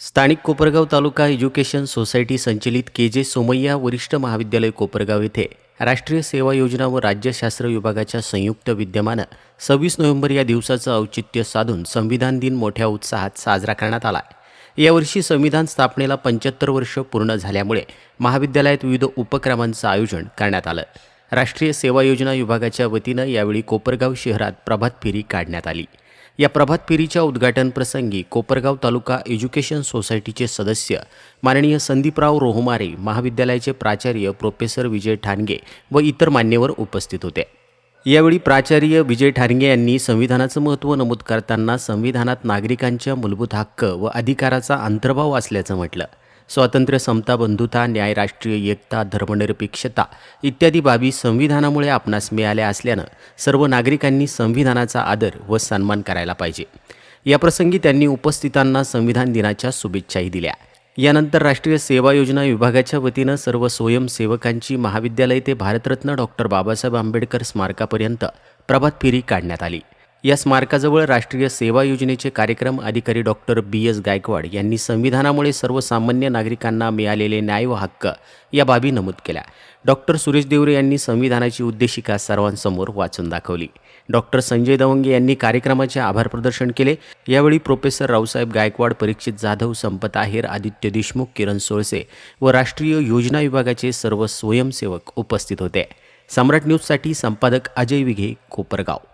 स्थानिक कोपरगाव तालुका education society संचलित के जे सोमय्या वरिष्ठ महाविद्यालय कोपरगाव येथे राष्ट्रीय सेवा योजना व राज्यशास्त्र विभागाच्या संयुक्त विद्यमानं सव्वीस नोव्हेंबर या दिवसाचं औचित्य साधून संविधान दिन मोठ्या उत्साहात साजरा करण्यात आला यावर्षी संविधान स्थापनेला पंच्याहत्तर वर्ष पूर्ण झाल्यामुळे महाविद्यालयात विविध उपक्रमांचं आयोजन करण्यात आलं. राष्ट्रीय सेवा योजना विभागाच्या वतीनं यावेळी कोपरगाव शहरात प्रभात फेरी काढण्यात आली. या प्रभात फेरीच्या उद्घाटनप्रसंगी कोपरगाव तालुका एज्युकेशन सोसायटीचे सदस्य माननीय संदीपराव रोहमारे महाविद्यालयाचे प्राचार्य प्रोफेसर विजय ठाणगे व इतर मान्यवर उपस्थित होते. यावेळी प्राचार्य विजय ठारगे यांनी संविधानाचं महत्त्व नमूद करताना संविधानात नागरिकांच्या मूलभूत हक्क व अधिकाराचा अंतर्भाव असल्याचं म्हटलं. स्वातंत्र्य समता बंधुता न्याय राष्ट्रीय एकता धर्मनिरपेक्षता इत्यादी बाबी संविधानामुळे आपणास मिळाल्या असल्यानं सर्व नागरिकांनी संविधानाचा आदर व सन्मान करायला पाहिजे. याप्रसंगी त्यांनी उपस्थितांना संविधान दिनाच्या शुभेच्छाही दिल्या. यानंतर राष्ट्रीय सेवा योजना विभागाच्या वतीनं सर्व स्वयंसेवकांची महाविद्यालय ते भारतरत्न डॉक्टर बाबासाहेब आंबेडकर स्मारकापर्यंत प्रभात फेरी काढण्यात आली. या स्मारकाजवळ राष्ट्रीय सेवा योजनेचे कार्यक्रम अधिकारी डॉक्टर बी. एस. गायकवाड यांनी संविधानामुळे सर्वसामान्य नागरिकांना मिळालेले न्याय व हक्क या बाबी नमूद केल्या. डॉक्टर सुरेश देवरे यांनी संविधानाची उद्देशिका सर्वांसमोर वाचून दाखवली. डॉक्टर संजय दवंगे यांनी कार्यक्रमाचे आभार प्रदर्शन केले. यावेळी प्रोफेसर रावसाहेब गायकवाड परीक्षित जाधव संपत आहेर आदित्य देशमुख किरण सोळसे व राष्ट्रीय योजना विभागाचे सर्व स्वयंसेवक उपस्थित होते. सम्राट न्यूजसाठी संपादक अजय विघे कोपरगाव.